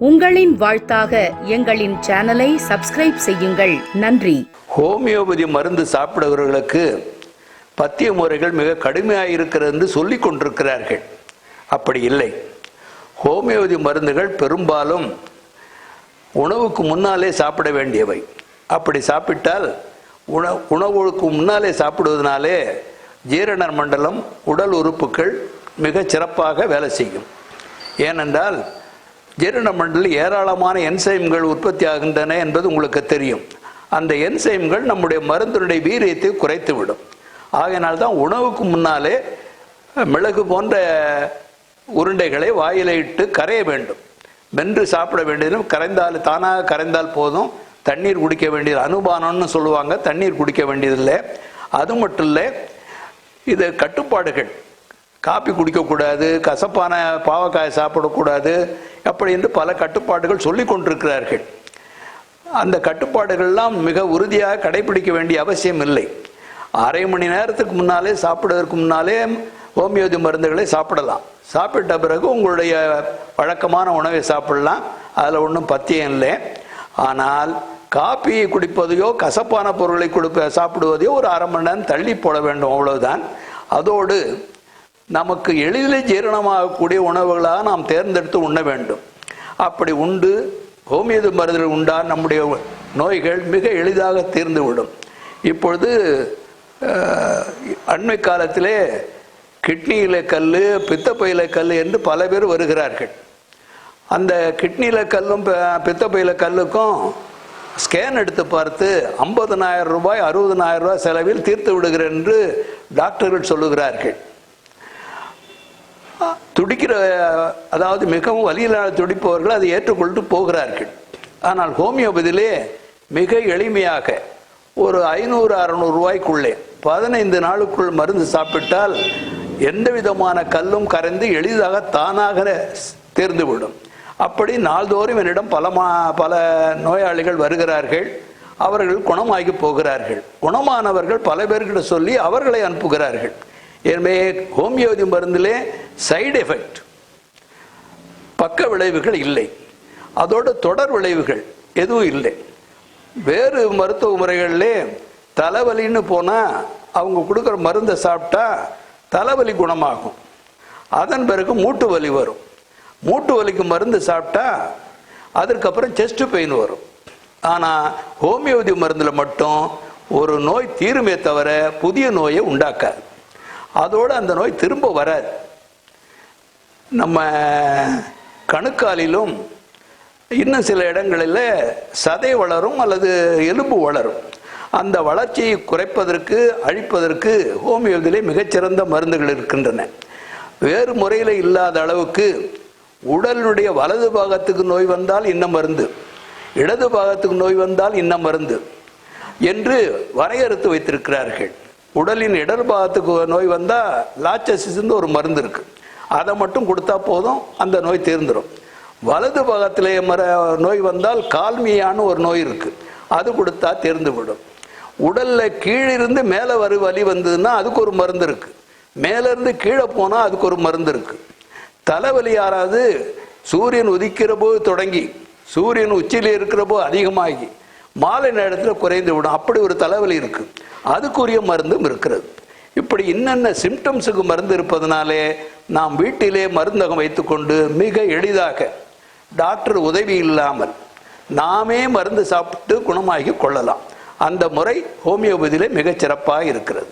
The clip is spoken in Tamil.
உங்களின் வாழ்த்தாக எங்களின் சேனலை சப்ஸ்கிரைப் செய்யுங்கள். நன்றி. ஹோமியோபதி மருந்து சாப்பிடுபவர்களுக்கு பத்திய முறைகள் மிக கடுமையாக இருக்கிறது என்று சொல்லிக் கொண்டிருக்கிறார்கள். அப்படி இல்லை. ஹோமியோபதி மருந்துகள் பெரும்பாலும் உணவுக்கு முன்னாலே சாப்பிட வேண்டியவை. அப்படி சாப்பிட்டால் உண உணவுக்கு முன்னாலே சாப்பிடுவதனாலே ஜீரண மண்டலம் உடல் உறுப்புகள் மிகச் சிறப்பாக வேலை செய்யும். ஏனென்றால் ஜீரண மண்டலில் ஏராளமான என்சைம்கள் உற்பத்தி ஆகின்றன என்பது உங்களுக்கு தெரியும். அந்த என்சைம்கள் நம்முடைய மருந்தினுடைய வீரியத்தை குறைத்துவிடும். ஆகையினால்தான் உணவுக்கு முன்னாலே மிளகு போன்ற உருண்டைகளை வாயில இட்டு கரைய வேண்டும். மென்று சாப்பிட வேண்டியதும் கரைந்தால் தானாக கரைந்தால் போதும். தண்ணீர் குடிக்க வேண்டியது அனுபானம்னு சொல்லுவாங்க தண்ணீர் குடிக்க வேண்டியதில்லை. அது மட்டும் இல்லை இது கட்டுப்பாடுகள். காப்பி குடிக்கக்கூடாது கசப்பான பாவக்காய் சாப்பிடக்கூடாது அப்படி என்று பல கட்டுப்பாடுகள் சொல்லி கொண்டிருக்கிறார்கள். அந்த கட்டுப்பாடுகள்லாம் மிக உறுதியாக கடைபிடிக்க வேண்டிய அவசியம் இல்லை. அரை மணி நேரத்துக்கு முன்னாலே சாப்பிடுவதற்கு முன்னாலே ஹோமியோபதி மருந்துகளை சாப்பிடலாம். சாப்பிட்ட பிறகு உங்களுடைய வழக்கமான உணவை சாப்பிடலாம். அதில் ஒன்றும் பத்தியம் இல்லை. ஆனால் காப்பியை குடிப்பதையோ கசப்பான பொருளை கொடுப்ப சாப்பிடுவதையோ ஒரு அரை மணி நேரம் தள்ளி போட வேண்டும் அவ்வளவுதான். அதோடு நமக்கு எளிதில் ஜீரணமாகக்கூடிய உணவுகளாக நாம் தேர்ந்தெடுத்து உண்ண வேண்டும். அப்படி உண்டு ஹோமியது மருந்துகள் உண்டால் நம்முடைய நோய்கள் மிக எளிதாக தீர்ந்துவிடும். இப்பொழுது அண்மை காலத்திலே கிட்னியில கல் பித்தப்பையில கல் என்று பல பேர் வருகிறார்கள். அந்த கிட்னியில கல்லும் ப- பித்தப்பையில கல்லுக்கும் ஸ்கேன் எடுத்து பார்த்து ஐம்பதனாயிரம் ரூபாய் அறுபதனாயிரம் ரூபாய் செலவில் தீர்த்து விடுகிறேன் என்று டாக்டர்கள் சொல்லுகிறார்கள். துடிக்கிற அதாவது மிகவும் வலியிலான துடிப்பவர்கள் அதை ஏற்றுக்கொண்டு போகிறார்கள். ஆனால் ஹோமியோபதியிலே மிக எளிமையாக ஒரு ஐநூறு அறநூறு ரூபாய்க்குள்ளே பதினைந்து நாளுக்குள் மருந்து சாப்பிட்டால் எந்த விதமான கல்லும் கரைந்து எளிதாக தானாக தேர்ந்துவிடும். அப்படி நாள்தோறும் என்னிடம் பல மா பல நோயாளிகள் வருகிறார்கள். அவர்கள் குணமாகி போகிறார்கள். குணமானவர்கள் பல பேர்கிட்ட சொல்லி அவர்களை அனுப்புகிறார்கள். எனவே ஹோமியோபதி மருந்திலே சைடு எஃபெக்ட் பக்க விளைவுகள் இல்லை. அதோட தொடர் விளைவுகள் எதுவும் இல்லை. வேறு மருத்துவ முறைகளிலே தலைவலின்னு போனால் அவங்க கொடுக்குற மருந்தை சாப்பிட்டா தலைவலி குணமாகும். அதன் பிறகு மூட்டு வலி வரும். மூட்டு வலிக்கு மருந்து சாப்பிட்டா அதற்கப்புறம் செஸ்ட் பெயின் வரும். ஆனால் ஹோமியோபதி மருந்தில் மட்டும் ஒரு நோய் தீருமே தவிர புதிய நோயை உண்டாக்காது. அதோடு அந்த நோய் திரும்ப வராது. நம்ம கணுக்காலிலும் இன்னும் சில இடங்களில் சதை வளரும் அல்லது எலும்பு வளரும். அந்த வளர்ச்சியை குறைப்பதற்கு அழிப்பதற்கு ஹோமியோபதியிலே மிகச்சிறந்த மருந்துகள் இருக்கின்றன. வேறு முறையில் இல்லாத அளவுக்கு உடலுடைய வலது பாகத்துக்கு நோய் வந்தால் இன்ன மருந்து இடது பாகத்துக்கு நோய் வந்தால் இன்ன மருந்து என்று வரையறுத்து வைத்திருக்கிறார்கள். உடலின் இடர் பாகத்துக்கு நோய் வந்தால் லாச்சசிஸ்ன்னு ஒரு மருந்து இருக்குது அதை மட்டும் கொடுத்தா போதும் அந்த நோய் தீர்ந்துடும் வலது பாகத்திலே மர நோய் வந்தால் கால்மியான்னு ஒரு நோய் இருக்குது அது கொடுத்தா தீர்ந்து விடும் உடல்ல கீழிருந்து மேலே வரு வலி வந்ததுன்னா அதுக்கு ஒரு மருந்து இருக்குது மேலேருந்து கீழே போனால் அதுக்கு ஒரு மருந்து இருக்குது தலைவலி யாராவது சூரியன் உதிக்கிற போது தொடங்கி சூரியன் உச்சியில் இருக்கிற போது அதிகமாகி மாலை நேரத்தில் குறைந்து விடும். அப்படி ஒரு தலைவலி இருக்குது அதுக்குரிய மருந்தும் இருக்கிறது. இப்படி என்னென்ன சிம்டம்ஸுக்கு மருந்து இருப்பதனாலே நாம் வீட்டிலே மருந்தகம் வைத்துக்கொண்டு மிக எளிதாக டாக்டர் உதவி இல்லாமல் நாமே மருந்து சாப்பிட்டு குணமாகி கொள்ளலாம். அந்த முறை ஹோமியோபதியிலே மிகச் சிறப்பாக இருக்கிறது.